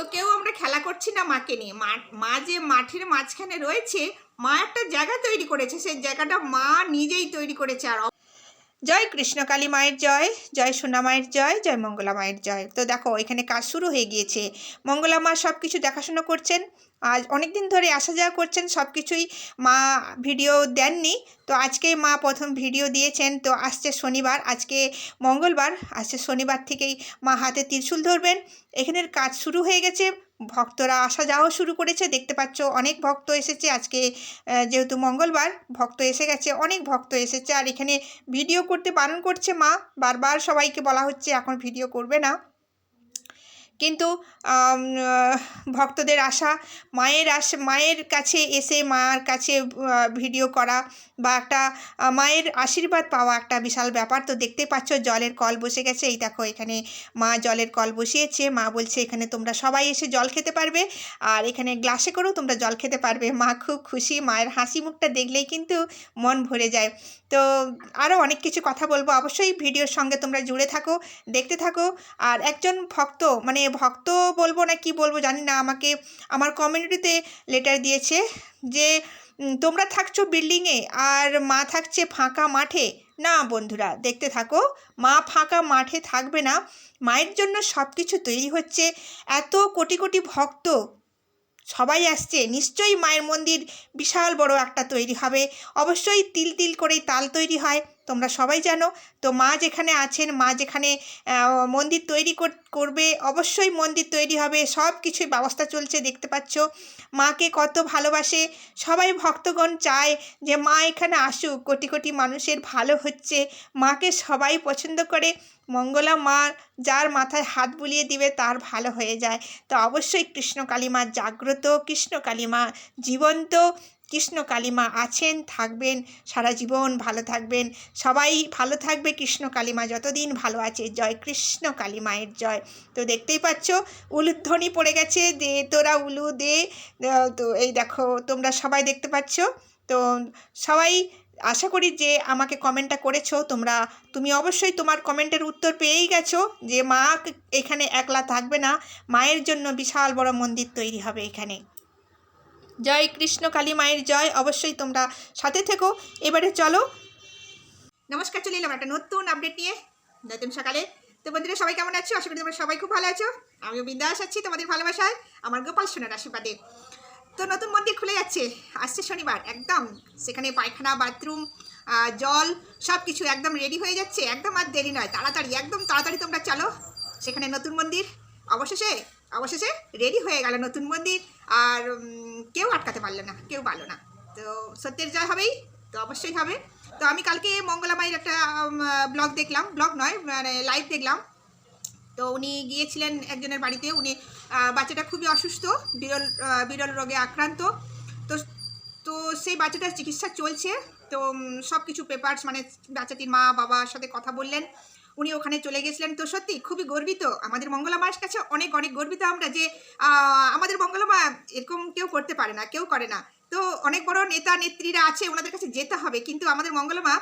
তো কেউ আমরা খেলা করছি না মাকে নিয়ে। মা যে মাঠের মাঝখানে রয়েছে, মা একটা জায়গা তৈরি করেছে। সেই জায়গাটা মা নিজেই তৈরি করেছে। আর জয় কৃষ্ণকালী মায়ের জয় জয় সোনা মায়ের জয় জয় মঙ্গলা মায়ের জয়। তো দেখো, এখানে কাজ শুরু হয়ে গিয়েছে। মঙ্গলা মা সব কিছু দেখাশোনা করছেন। আজ অনেক দিন ধরে আসা যাওয়া করছেন সব কিছুই মা ভিডিও দেননি। তো আজকে মা প্রথম ভিডিও দিয়েছেন, তো আসছে শনিবার, আজকে মঙ্গলবার, আসছে শনিবার থেকেই মা হাতে ত্রিশূল ধরবেন। এখানের কাজ শুরু হয়ে গেছে, ভক্তরা আসা যাওয়া শুরু করেছে, দেখতে পাচ্ছ অনেক ভক্ত এসেছে, আজকে যেহেতু মঙ্গলবার, ভক্ত এসে গেছে, অনেক ভক্ত এসেছে, আর এখানে ভিডিও করতে বারণ করছে মা, বারবার সবাইকে বলা হচ্ছে এখন ভিডিও করবে না। কিন্তু ভক্তদের আশা, মায়ের আশ, মায়ের কাছে এসে মার কাছে ভিডিও করা বা একটা মায়ের আশীর্বাদ পাওয়া একটা বিশাল ব্যাপার। তো দেখতে পাচ্ছ, জলের কল বসে গেছে। এই দেখো, এখানে মা জলের কল বসিয়েছে। মা বলছে, এখানে তোমরা সবাই এসে জল খেতে পারবে। আর এখানে গ্লাসে করেও তোমরা জল খেতে পারবে। মা খুব খুশি। মায়ের হাসি মুখটা দেখলেই কিন্তু মন ভরে যায়। তো আরও অনেক কিছু কথা বলব। অবশ্যই ভিডিওর সঙ্গে তোমরা জুড়ে থাকো, দেখতে থাকো। আর একজন ভক্ত মানে ভক্ত বলব না কি বলব জানি না, আমাকে, আমার কমিউনিটিতে লেটার দিয়েছে যে তোমরা থাকছো বিল্ডিংয়ে আর মা থাকছে ফাঁকা মাঠে। না বন্ধুরা, দেখতে থাকো, মা ফাঁকা মাঠে থাকবে না, মায়ের জন্য সব কিছু তৈরি হচ্ছে। এত কোটি কোটি ভক্ত সবাই আসছে, নিশ্চয়ই মায়ের মন্দির বিশাল বড় একটা তৈরি হবে। অবশ্যই তিল তিল করেই তাল তৈরি হয়। তোমরা সবাই জানো। তো মা যেখানে আছেন, মা যেখানে মন্দির তৈরি কর- করবে, অবশ্যই মন্দির তৈরি হবে। সব কিছুই ব্যবস্থা চলছে, দেখতে পাচ্ছ। মাকে কত ভালোবাসে। সবাই ভক্তগণ চায় যে মা এখানে আসুক। কোটি কোটি মানুষের ভালো হচ্ছে। মাকে সবাই পছন্দ করে। মঙ্গলা মা যার মাথায় হাত বুলিয়ে দিবে, তার ভালো হয়ে যায়। তো অবশ্যই কৃষ্ণ কালী মা জাগ্রত। কৃষ্ণ কালী মা জীবন্ত। কৃষ্ণ কালীমা আছেন, থাকবেন, সারা জীবন ভালো থাকবেন। সবাই ভালো থাকবে কৃষ্ণ কালীমা, যতদিন ভালো আছে, জয় কৃষ্ণ কালী মায়ের জয়। তো দেখতেই পাচ্ছ, উলুধ্বনি পড়ে গেছে, দে তোরা উলু, দে। তো এই দেখো, তোমরা সবাই দেখতে পাচ্ছ। তো সবাই আশা করি যে আমাকে কমেন্টটা করেছ। তোমরা, তুমি অবশ্যই তোমার কমেন্টের উত্তর পেয়েই গেছো যে মা এখানে একলা থাকবে না, মায়ের জন্য বিশাল বড় মন্দির তৈরি হবে এখানে। জয় কৃষ্ণ কালী মায়ের জয়। অবশ্যই তোমরা সাথে থেকো। এবারে চলো। নমস্কার, চলে এলাম একটা নতুন আপডেট নিয়ে নতুন সকালে। তো বন্ধুরা, সবাই কেমন আছো? আশা করি তোমরা সবাই খুব ভালো আছো। আমিও বিন্দাস আছি তোমাদের ভালোবাসায় আমার গোপাল সোনার আশীর্বাদে। তো নতুন মন্দির খুলে যাচ্ছে। আসছে শনিবার, একদম। সেখানে পায়খানা বাথরুম জল সব কিছু একদম রেডি হয়ে যাচ্ছে। একদম আর দেরি নয়, তাড়াতাড়ি, একদম তাড়াতাড়ি তোমরা চলো। সেখানে নতুন মন্দির। অবশেষে অবশেষে রেডি হয়ে গেল নতুন মন্দির। আর কেউ আটকাতে পারল না, কেউ পারল না। তো সত্যের জয় হবেই, তো অবশ্যই হবে। তো আমি কালকে মঙ্গলা মায়ের একটা ব্লগ দেখলাম ব্লগ নয় মানে লাইভ দেখলাম। তো উনি গিয়েছিলেন একজনের বাড়িতে, উনি বাচ্চাটা খুবই অসুস্থ, বিরল বিরল রোগে আক্রান্ত। তো তো সেই বাচ্চাটার চিকিৎসা চলছে। তো সব কিছু পেপারস মানে বাচ্চাটির মা বাবার সাথে কথা বললেন। উনি ওখানে চলে গেছিলেন। তো সত্যি খুবই গর্বিত। আমাদের মঙ্গলা মায়ের কাছে অনেক অনেক গর্বিত আমরা যে আমাদের মঙ্গলা মা এরকম কেউ করতে পারে না, কেউ করে না। তো অনেক বড় নেতা, নেত্রীরা আছে, ওনাদের কাছে যেতে হবে। কিন্তু আমাদের মঙ্গলা মা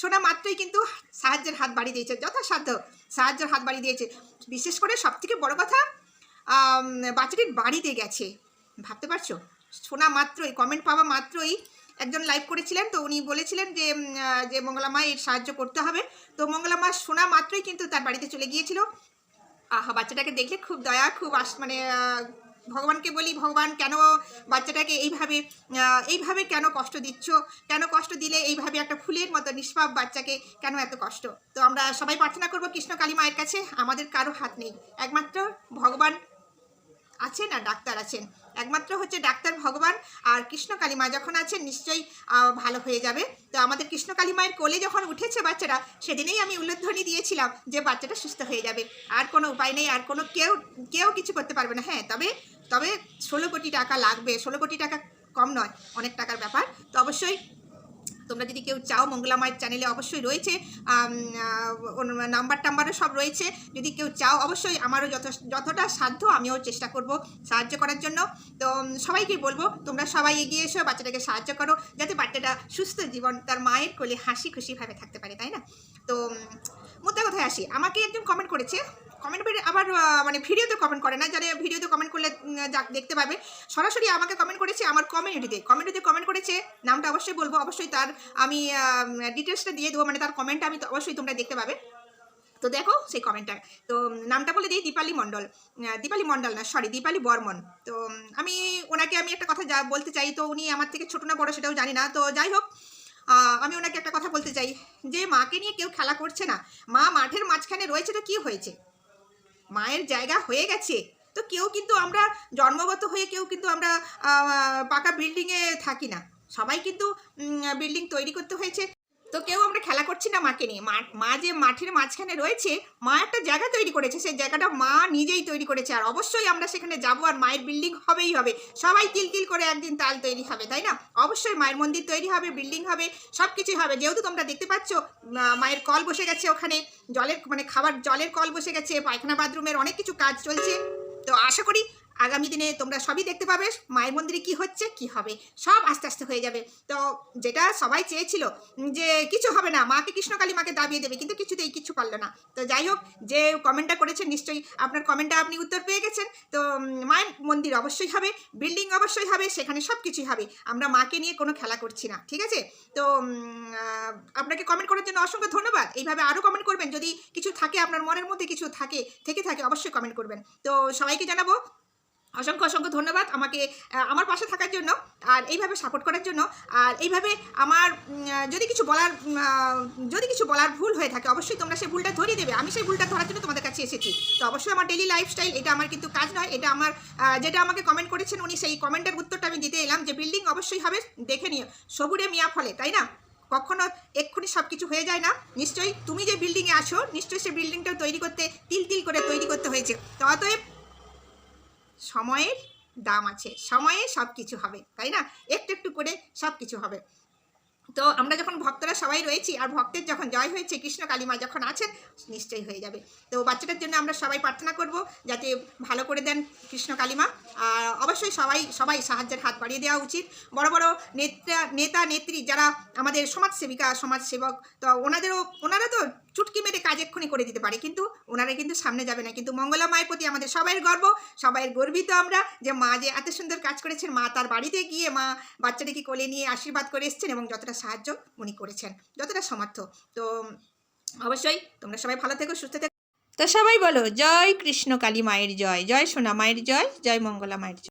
শোনা মাত্রই কিন্তু সাহায্যের হাত বাড়িয়ে দিয়েছে, যথাসাধ্য সাহায্যের হাত বাড়িয়ে দিয়েছে। বিশেষ করে সবথেকে বড় কথা বাচ্চাটির বাড়িতে গেছে। ভাবতে পারছ? শোনা মাত্রই কমেন্ট পাওয়া মাত্রই একজন লাইভ করেছিলেন, তো উনি বলেছিলেন যে যে মঙ্গলা মা এর সাহায্য করতে হবে। তো মঙ্গলা মা শোনা মাত্রই কিন্তু তার বাড়িতে চলে গিয়েছিল। আহা, বাচ্চাটাকে দেখলে খুব দয়া, খুব আস মানে ভগবানকে বলি, ভগবান, কেন বাচ্চাটাকে এইভাবে এইভাবে কেন কষ্ট দিচ্ছ? কেন কষ্ট দিলে এইভাবে একটা ফুলের মতো নিষ্পাপ বাচ্চাকে কেন এত কষ্ট? তো আমরা সবাই প্রার্থনা করব কৃষ্ণ কালী মায়ের কাছে, আমাদের কারও হাত নেই। একমাত্র ভগবান আছেন আর ডাক্তার আছেন। একমাত্র হচ্ছে ডাক্তার ভগবান আর কৃষ্ণ কালী মা যখন আছেন নিশ্চয়ই ভালো হয়ে যাবে। তো আমাদের কৃষ্ণ কালী মায়ের কোলে যখন উঠেছে বাচ্চাটা সেদিনেই আমি উল্লেধ্বনি দিয়েছিলাম যে বাচ্চাটা সুস্থ হয়ে যাবে। আর কোনো উপায় নেই, আর কোনো কেউ কেউ কিছু করতে পারবে না। হ্যাঁ তবে তবে ষোলো কোটি টাকা লাগবে। ষোলো কোটি টাকা কম নয়, অনেক টাকার ব্যাপার। তো অবশ্যই তোমরা যদি কেউ চাও মঙ্গলা মায়ের চ্যানেলে অবশ্যই রয়েছে নাম্বার টাম্বারও সব রয়েছে। যদি কেউ চাও অবশ্যই আমারও যত যতটা সাধ্য আমিও চেষ্টা করব সাহায্য করার জন্য। তো সবাইকে বলব, তোমরা সবাই এগিয়ে এসো, বাচ্চাটাকে সাহায্য করো, যাতে বাচ্চাটা সুস্থ জীবন, তার মায়ের কোলে হাসি খুশিভাবে থাকতে পারে, তাই না? তো মুদ্রা কোথায় আসি। আমাকে একজন কমেন্ট করেছে কমেন্ট আবার মানে ভিডিওতে কমেন্ট করে না, যারা ভিডিওতে কমেন্ট করলে যাক দেখতে পাবে। সরাসরি আমাকে কমেন্ট করেছে আমার কমিউনিটিতে কমিউনিটিতে কমেন্ট করেছে, নামটা অবশ্যই বলব। অবশ্যই তার আমি ডিটেলসটা দিয়ে দেবো মানে তার কমেন্টটা আমি অবশ্যই তোমরা দেখতে পাবে। তো দেখো সেই কমেন্টটা তো নামটা বলে দিই, দীপালি মণ্ডল। দীপালি মণ্ডল না সরি দীপালি বর্মন। তো আমি, ওনাকে আমি একটা কথা যা বলতে চাই, তো উনি আমার থেকে ছোটো না বড় সেটাও জানি না। তো যাই হোক আমি ওনাকে একটা কথা বলতে চাই যে, মাকে নিয়ে কেউ খেলা করছে না। মা মাঠের মাঝখানে রয়েছে তো কি হয়েছে? মায়ের জায়গা হয়ে গেছে। তো কেউ কিন্তু আমরা জন্মগত হয়ে কেউ কিন্তু আমরা পাকা বিল্ডিংয়ে থাকি না। সবাই কিন্তু বিল্ডিং তৈরি করতে হয়েছে। তো কেউ আমরা খেলা করছি না মাকে নিয়ে। মা যে মাঠের মাঝখানে রয়েছে, মা একটা জায়গা তৈরি করেছে, সেই জায়গাটা মা নিজেই তৈরি করেছে। আর অবশ্যই আমরা সেখানে যাব আর মায়ের বিল্ডিং হবেই হবে। সবাই তিল তিল করে একদিন তাল তৈরি হবে, তাই না? অবশ্যই মায়ের মন্দির তৈরি হবে বিল্ডিং হবে সব কিছুই হবে। যেহেতু তোমরা দেখতে পাচ্ছ মায়ের কল বসে গেছে ওখানে। জলের মানে খাবার জলের কল বসে গেছে, পায়খানা বাথরুমের অনেক কিছু কাজ চলছে। তো আশা করি আগামী দিনে তোমরা সবই দেখতে পাবে মায়ের মন্দিরে কি হচ্ছে, কি হবে, সব আস্তে আস্তে হয়ে যাবে। তো যেটা সবাই চেয়েছিল যে কিছু হবে না, মাকে কৃষ্ণকালী মাকে দাবিয়ে দেবে, কিন্তু কিছুতেই কিছু পারল না। তো যাই হোক, যে কমেন্টটা করেছেন নিশ্চয়ই আপনার কমেন্টটা আপনি উত্তর পেয়ে গেছেন। তো মায়ের মন্দির অবশ্যই হবে বিল্ডিং অবশ্যই হবে, সেখানে সব কিছুই হবে। আমরা মাকে নিয়ে কোনো খেলা করছি না, ঠিক আছে? তো আপনাকে কমেন্ট করার জন্য অসংখ্য ধন্যবাদ। এইভাবে আরও কমেন্ট করবেন, যদি কিছু থাকে আপনার মনের মধ্যে, কিছু থাকে, থেকে থাকে, অবশ্যই কমেন্ট করবেন। তো সবাইকে জানাব অসংখ্য অসংখ্য ধন্যবাদ আমাকে আমার পাশে থাকার জন্য আর এইভাবে সাপোর্ট করার জন্য। আর এইভাবে আমার যদি কিছু বলার যদি কিছু বলার ভুল হয়ে থাকে, অবশ্যই তোমরা সেই ভুলটা ধরিয়ে দেবে। আমি সেই ভুলটা ধরার জন্য তোমাদের কাছে এসেছি। তো অবশ্যই আমার ডেলি লাইফস্টাইল এটা আমার কিন্তু কাজ নয়। এটা আমার যেটা আমাকে কমেন্ট করেছেন উনি, সেই কমেন্টের উত্তরটা আমি দিতে এলাম যে বিল্ডিং অবশ্যই হবে, দেখে নিও। সবুরে মিয়া ফলে, তাই না? কখনো এক্ষুনি সব কিছু হয়ে যায় না। নিশ্চয়ই তুমি যে বিল্ডিংয়ে আছো, নিশ্চয়ই সেই বিল্ডিংটা তৈরি করতে, তিল তিল করে তৈরি করতে হয়েছে। তো অতএব সময়ের দাম আছে। সময়ে সব কিছু হবে, তাই না? একটু একটু করে সব কিছু হবে। তো আমরা যখন ভক্তরা সবাই রয়েছি আর ভক্তের যখন জয় হয়েছে, কৃষ্ণ কালীমা যখন আছেন, নিশ্চয়ই হয়ে যাবে। তো বাচ্চাটার জন্য আমরা সবাই প্রার্থনা করব যাতে ভালো করে দেন কৃষ্ণ কালীমা। আর অবশ্যই সবাই সবাই সাহায্যের হাত বাড়িয়ে দেওয়া উচিত। বড় বড় নেতা নেতা, নেত্রী যারা আমাদের সমাজসেবিকা, সমাজসেবক, তো ওনাদেরও, ওনারা তো চুটকি মেরে কাজ এক্ষুনি করে দিতে পারে, কিন্তু ওনারা কিন্তু সামনে যাবে না। কিন্তু মঙ্গলা মায়ের প্রতি আমাদের সবাই গর্ব সবাই গর্বিত আমরা যে মা যে এত সুন্দর কাজ করেছেন, মা তার বাড়িতে গিয়ে মা বাচ্চাটাকে কোলে নিয়ে আশীর্বাদ করে এসেছেন এবং যতটা সাহায্য উনি করেছেন, যতটা সমর্থ তো অবশ্যই তোমরা সবাই ভালো থেকো, সুস্থ থেকো। তো সবাই বলো, জয় কৃষ্ণ কালী মায়ের জয় জয় সোনা মায়ের জয় জয় মঙ্গলা মায়ের জয়।